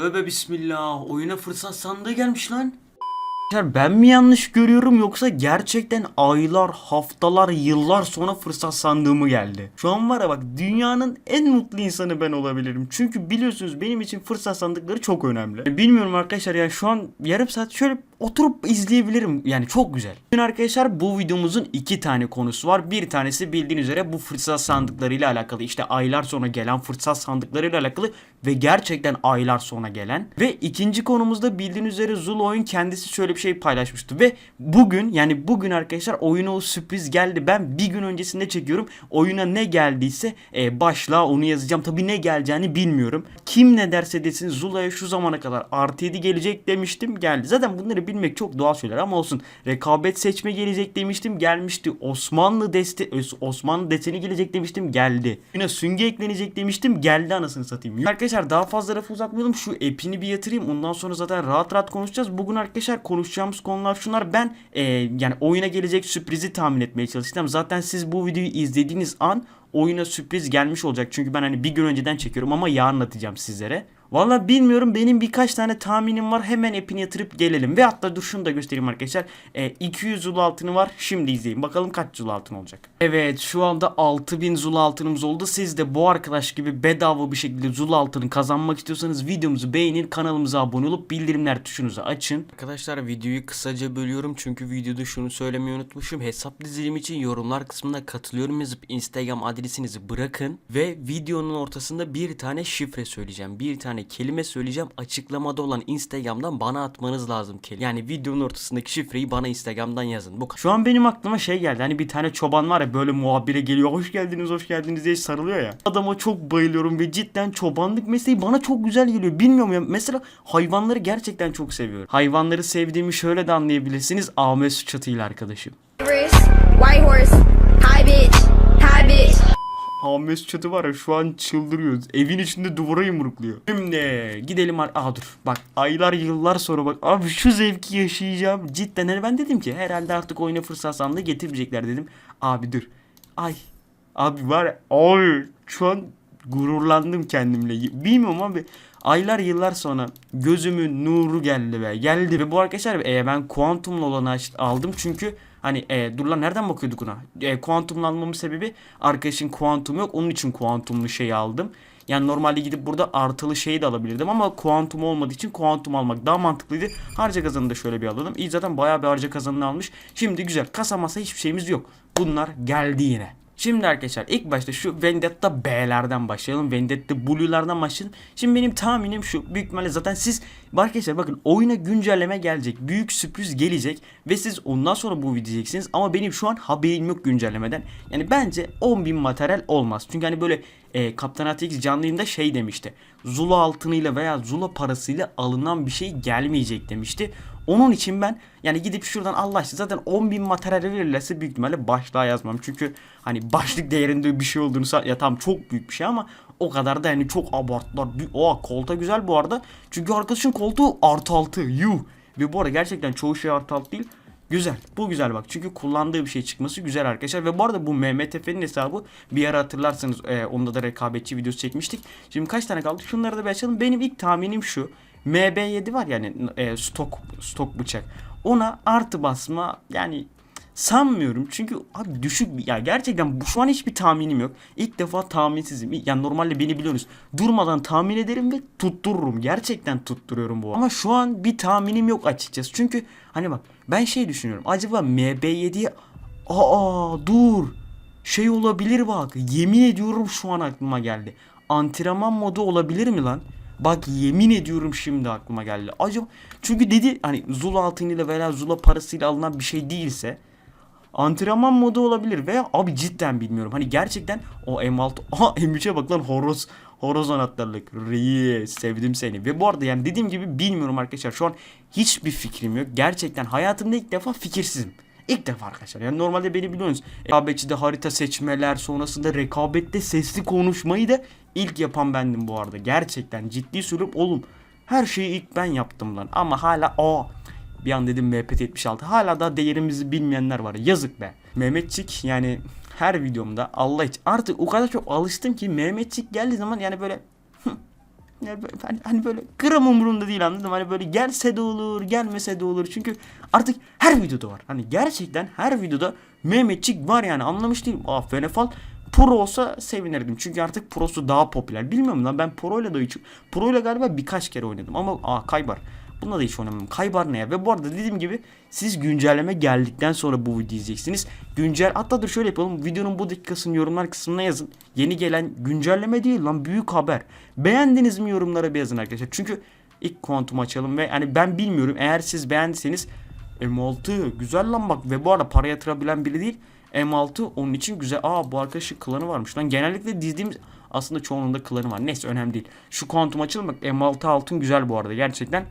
Tövbe bismillah. Oyuna fırsat sandığı gelmiş lan. Ya Ben mi yanlış görüyorum yoksa gerçekten aylar, haftalar, yıllar sonra fırsat sandığı mı geldi? Şu an var ya bak dünyanın en mutlu insanı ben olabilirim. Çünkü biliyorsunuz benim için fırsat sandıkları çok önemli. Bilmiyorum arkadaşlar yani şu an yarım saat şöyle oturup izleyebilirim. Yani çok güzel. Bugün arkadaşlar bu videomuzun iki tane konusu var. Bir tanesi bildiğiniz üzere bu fırsat sandıklarıyla alakalı. İşte aylar sonra gelen fırsat sandıklarıyla alakalı ve gerçekten aylar sonra gelen. Ve ikinci konumuzda bildiğiniz üzere Zul oyun kendisi şöyle bir şey paylaşmıştı. Ve bugün yani bugün arkadaşlar oyuna o sürpriz geldi. Ben bir gün öncesinde çekiyorum. Oyuna ne geldiyse e, başlığa onu yazacağım. Tabi ne geleceğini bilmiyorum. Kim ne derse desin Zula'ya şu zamana kadar artı 7 gelecek demiştim geldi. Zaten bunları bilmek çok doğal şeyler ama olsun. Rekabet seçme gelecek demiştim gelmişti. Osmanlı deste Osmanlı deseni gelecek demiştim geldi. Yine süngü eklenecek demiştim geldi anasını satayım. Arkadaşlar daha fazla lafı uzatmayalım. Şu epini bir yatırayım. Ondan sonra zaten rahat rahat konuşacağız. Bugün arkadaşlar konuşacağımız konular şunlar. Ben e, yani oyuna gelecek sürprizi tahmin etmeye çalıştım. Zaten siz bu videoyu izlediğiniz an oyuna sürpriz gelmiş olacak. Çünkü ben hani bir gün önceden çekiyorum ama yarın atacağım sizlere. Valla bilmiyorum benim birkaç tane tahminim var. Hemen epini yatırıp gelelim. Ve hatta dur şunu da göstereyim arkadaşlar. E, 200 zul altını var. Şimdi izleyin bakalım kaç zul altın olacak. Evet şu anda 6000 zul altınımız oldu. Siz de bu arkadaş gibi bedava bir şekilde zul altını kazanmak istiyorsanız videomuzu beğenin kanalımıza abone olup bildirimler tuşunuzu açın. Arkadaşlar videoyu kısaca bölüyorum çünkü videoda şunu söylemeyi unutmuşum. Hesap dizilim için yorumlar kısmına katılıyorum yazıp instagram adresinizi bırakın. Ve videonun ortasında bir tane şifre söyleyeceğim. Bir tane kelime söyleyeceğim. Açıklamada olan instagramdan bana atmanız lazım kelime. Yani videonun ortasındaki şifreyi bana instagramdan yazın. Bu Şu an benim aklıma şey geldi. Hani bir tane çoban var ya böyle muhabire geliyor hoş geldiniz hoş geldiniz diye sarılıyor ya. Adama çok bayılıyorum ve cidden çobanlık mesleği bana çok güzel geliyor. Bilmiyorum ya mesela hayvanları gerçekten çok seviyorum. Hayvanları sevdiğimi şöyle de anlayabilirsiniz. Ahmet Suçatı ile arkadaşım Ahmet Çatı var ya şu an çıldırıyor. Evin içinde duvara yumrukluyor. Şimdi gidelim. Aa dur bak aylar yıllar sonra bak abi şu zevki yaşayacağım. Cidden hani ben dedim ki herhalde artık oyuna fırsat sandığı getirmeyecekler dedim. Abi dur. Ay. Abi var ya abi şu an gururlandım kendimle. Bilmiyorum abi. Aylar yıllar sonra gözümün nuru geldi be. Geldi ve bu arkadaşlar e, ben kuantumlu olanı aldım çünkü hani e, dur lan nereden bakıyorduk ona? E, kuantumlu almamın sebebi arkadaşın kuantum yok onun için kuantumlu şeyi aldım. Yani normalde gidip burada artılı şeyi de alabilirdim ama kuantum olmadığı için kuantum almak daha mantıklıydı. Harca kazanını da şöyle bir alalım. İyi zaten bayağı bir harca kazanını almış. Şimdi güzel kasa masa hiçbir şeyimiz yok. Bunlar geldi yine. Şimdi arkadaşlar ilk başta şu Vendetta B'lerden başlayalım. Vendetta Blue'lardan başlayalım. Şimdi benim tahminim şu. Büyük ihtimalle zaten siz arkadaşlar bakın oyuna güncelleme gelecek. Büyük sürpriz gelecek. Ve siz ondan sonra bu diyeceksiniz. Ama benim şu an haberim yok güncellemeden. Yani bence 10.000 materyal olmaz. Çünkü hani böyle e, Kaptan ATX canlı yayında şey demişti. Zula altınıyla veya Zula parasıyla alınan bir şey gelmeyecek demişti. Onun için ben yani gidip şuradan Allah aşkına zaten 10.000 materyal verirlerse büyük ihtimalle başlığa yazmam. Çünkü hani başlık değerinde bir şey olduğunu ya tam çok büyük bir şey ama o kadar da yani çok abarttılar. Oha kolta güzel bu arada. Çünkü arkadaşın koltuğu artı altı. Yuh. Ve bu arada gerçekten çoğu şey artı altı değil. Güzel. Bu güzel bak. Çünkü kullandığı bir şey çıkması güzel arkadaşlar. Ve bu arada bu Mehmet Efe'nin hesabı bir ara hatırlarsanız e, onda da rekabetçi videosu çekmiştik. Şimdi kaç tane kaldı? Şunları da bir açalım. Benim ilk tahminim şu. MB7 var yani e, stok stok bıçak. Ona artı basma yani sanmıyorum. Çünkü abi düşük ya gerçekten bu şu an hiçbir tahminim yok. İlk defa tahminsizim. Yani normalde beni biliyorsunuz. Durmadan tahmin ederim ve tuttururum. Gerçekten tutturuyorum bu. Ama şu an bir tahminim yok açıkçası. Çünkü hani bak ben şey düşünüyorum. Acaba MB7'ye aa dur. Şey olabilir bak. Yemin ediyorum şu an aklıma geldi. Antrenman modu olabilir mi lan? Bak yemin ediyorum şimdi aklıma geldi. Acaba çünkü dedi hani Zula altınıyla veya Zula parasıyla alınan bir şey değilse antrenman modu olabilir veya abi cidden bilmiyorum. Hani gerçekten o M6 aha M3'e bak lan horoz horoz anahtarlık. Reis sevdim seni. Ve bu arada yani dediğim gibi bilmiyorum arkadaşlar. Şu an hiçbir fikrim yok. Gerçekten hayatımda ilk defa fikirsizim. İlk defa arkadaşlar. Yani normalde beni biliyorsunuz. Rekabetçide harita seçmeler sonrasında rekabette sesli konuşmayı da ilk yapan bendim bu arada. Gerçekten ciddi söylüyorum oğlum. Her şeyi ilk ben yaptım lan. Ama hala o bir an dedim MPT 76. Hala da değerimizi bilmeyenler var. Yazık be. Mehmetçik yani her videomda Allah için artık o kadar çok alıştım ki Mehmetçik geldiği zaman yani böyle "Hı, Yani hani, hani böyle gram umurumda değil anladım. Hani böyle gelse de olur, gelmese de olur. Çünkü artık her videoda var. Hani gerçekten her videoda Mehmetçik var yani anlamış değilim. Aa Fenefal Pro olsa sevinirdim. Çünkü artık Pro'su daha popüler. Bilmiyorum lan ben Pro ile de hiç Pro ile galiba birkaç kere oynadım ama aa Kaybar. Bunda da hiç oynamadım. Kaybar ne ya? Ve bu arada dediğim gibi siz güncelleme geldikten sonra bu videoyu izleyeceksiniz. Güncel hatta dur şöyle yapalım. Videonun bu dakikasını yorumlar kısmına yazın. Yeni gelen güncelleme değil lan büyük haber. Beğendiniz mi yorumlara bir yazın arkadaşlar. Çünkü ilk kuantum açalım ve hani ben bilmiyorum eğer siz beğendiyseniz M6 güzel lan bak ve bu arada para yatırabilen biri değil. M6 onun için güzel. Aa bu arkadaşın klanı varmış lan. Genellikle dizdiğimiz aslında çoğunluğunda klanı var. Neyse önemli değil. Şu kuantum açalım bak M6 altın güzel bu arada gerçekten.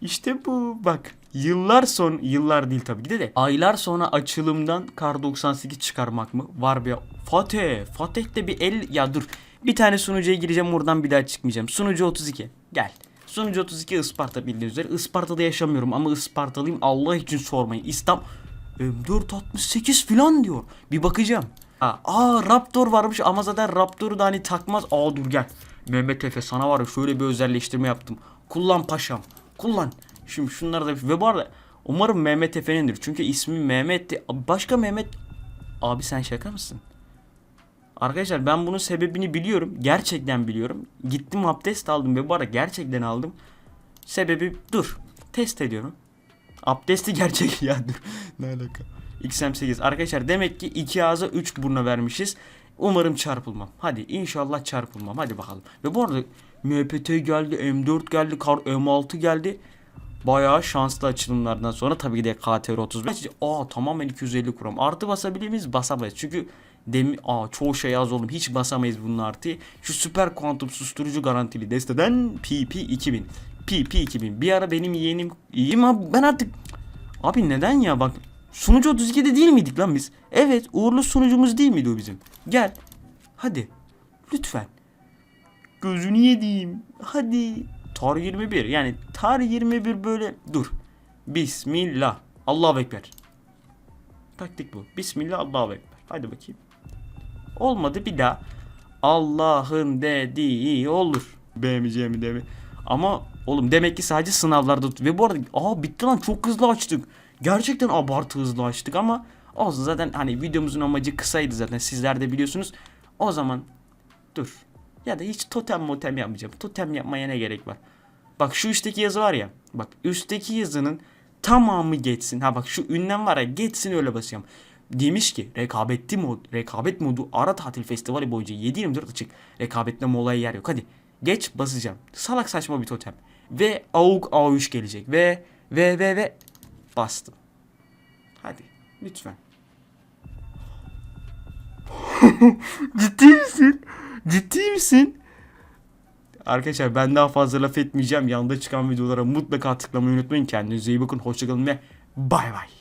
İşte bu bak. Yıllar son yıllar değil tabii ki de de aylar sonra açılımdan Kar 98 çıkarmak mı? Var bir Fatih. Fatih de bir el ya dur. Bir tane sunucuya gireceğim oradan bir daha çıkmayacağım. Sunucu 32. Gel. Sunucu 32 Isparta bildiğiniz üzere. Isparta'da yaşamıyorum ama Ispartalıyım. Allah için sormayın. İstam M468 falan diyor. Bir bakacağım. Ha, aa Raptor varmış ama zaten Raptor'u da hani takmaz. Aa dur gel. Mehmet Efe sana var ya şöyle bir özelleştirme yaptım. Kullan paşam. Kullan. Şimdi şunları da ve bu arada umarım Mehmet Efe'nindir. Çünkü ismi Mehmet'ti. Başka Mehmet Abi sen şaka mısın? Arkadaşlar ben bunun sebebini biliyorum. Gerçekten biliyorum. Gittim abdest aldım ve bu arada gerçekten aldım. Sebebi dur. Test ediyorum. Abdesti gerçek ya dur. ne alaka? XM8. Arkadaşlar demek ki iki ağza 3 buruna vermişiz. Umarım çarpılmam. Hadi inşallah çarpılmam. Hadi bakalım. Ve bu arada MPT geldi, M4 geldi, kar M6 geldi. Bayağı şanslı açılımlardan sonra tabii ki de KTR 35. Aa tamamen 250 kuram. Artı basabilir miyiz? Basamayız. Çünkü demi aa çoğu şey az oğlum. Hiç basamayız bunun artıyı. Şu süper kuantum susturucu garantili desteden PP 2000. PP 2000. Bir ara benim yeğenim iyiyim abi ben artık Abi neden ya bak sunucu 32'de değil miydik lan biz? Evet uğurlu sunucumuz değil miydi o bizim? Gel. Hadi. Lütfen. Gözünü yediğim. Hadi. Tar 21 yani tar 21 böyle dur. Bismillah. Allahu Ekber. Taktik bu. Bismillah Allahu Ekber. Hadi bakayım. Olmadı bir daha. Allah'ın dediği olur. Beğenmeyeceğimi deme. Ama oğlum demek ki sadece sınavlarda ve bu arada aa bitti lan çok hızlı açtık. Gerçekten abartı hızlı açtık ama olsun zaten hani videomuzun amacı kısaydı zaten sizler de biliyorsunuz. O zaman dur. Ya da hiç totem motem yapmayacağım. Totem yapmaya ne gerek var? Bak şu üstteki yazı var ya. Bak üstteki yazının tamamı geçsin. Ha bak şu ünlem var ya geçsin öyle basacağım. Demiş ki rekabetli mod, rekabet modu ara tatil festivali boyunca 7-24 açık. Rekabetli molaya yer yok. Hadi geç basacağım. Salak saçma bir totem. Ve AUG A3 gelecek. Ve ve ve ve bastım. Hadi lütfen. Ciddi misin? Ciddi misin? Arkadaşlar ben daha fazla laf etmeyeceğim. Yanında çıkan videolara mutlaka tıklamayı unutmayın. Kendinize iyi bakın. Hoşçakalın ve bay bay.